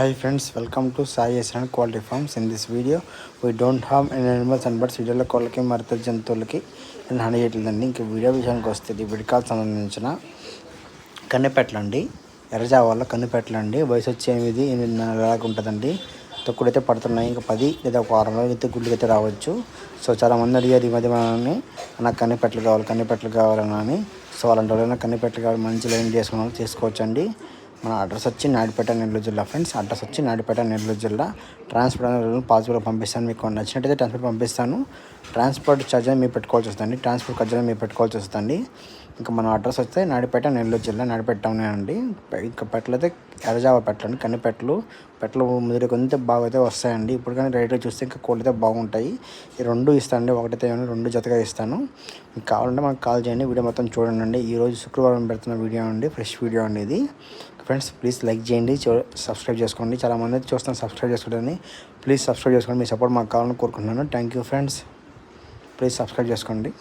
Hi friends, welcome to Sai Asian Quality Farms. In this video, we don't have any animals and birds. వీడియోలో కోళ్ళకి మరత జంతువులకి నేను honey చేయట్లేదండి ఇంకా video విషయానికి వస్తే ఈ విడికాలకు సంబంధించిన కన్నెపెట్టలు అండి ఎర్రజావాలో అండి వయసు వచ్చి ఎనిమిది ఎనిమిది నెలలకు ఉంటుందండి. తొక్కుడైతే అయితే పడుతున్నాయి. ఇంకా పది లేదా ఒక వారం రోజులు అయితే గుడ్లు అయితే రావచ్చు. సో చాలా మంది అడిగారు ఈ మధ్య మనల్ని నాకు కన్నెపెట్టలు కావాలి కన్నెపెట్టలు కావాలని అని. సో అలాంటి వాళ్ళైనా కన్నెపెట్టలు కావాలి మంచి లైన్ చేసుకున్న వాళ్ళు చేసుకోవచ్చండి. మన అడ్రస్ వచ్చి నాయుడుపేట నెల్లూరు జిల్లా ఫ్రెండ్స్. అడ్రస్ వచ్చి నాయుడుపేట నెల్లూరు జిల్లా. ట్రాన్స్పోర్ట్ అనేది పాస్పోర్ట్ పంపిస్తాను మీకు నచ్చినట్టయితే ట్రాన్స్పోర్ట్ పంపిస్తాను. ట్రాన్స్పోర్ట్ ఛార్జ్ అని మీరు పెట్టుకోవాల్సి వస్తుంది. ట్రాన్స్పోర్ట్ ఖర్చు అని మీరు పెట్టుకోవాల్సి వస్తుంది. ఇంకా మన అడ్రస్ వస్తే నాడిపేట నెల్లూరు జిల్లా నాడిపేట టౌన్ అండి. ఇంకా పెట్టలు అయితే ఎర్రజావ పెట్టండి కన్ని పెట్టలు ముదిరి కొంత బాగా అయితే వస్తాయండి. ఇప్పుడు కానీ రేట్ చూస్తే ఇంకా కోళ్ళు అయితే బాగుంటాయి. ఈ రెండు ఇస్తానండి. ఒకటైతే రెండు జతగా ఇస్తాను. మీకు కావాలంటే మనకు కాల్ చేయండి. వీడియో మొత్తం చూడండి. అండి ఈరోజు శుక్రవారం పెడుతున్న వీడియో అండి. ఫ్రెష్ వీడియో అండి ఇది. ఫ్రెండ్స్ ప్లీజ్ లైక్ చేయండి. సబ్స్క్రైబ్ చేసుకోండి. చాలామంది అయితే చూస్తాను సబ్స్క్రైబ్ చేసుకోండి ప్లీజ్ సబ్స్క్రైబ్ చేసుకోండి. మీ సపోర్ట్ మాకు కావాలని కోరుకుంటున్నాను. Thank you friends please subscribe చేసుకోండి.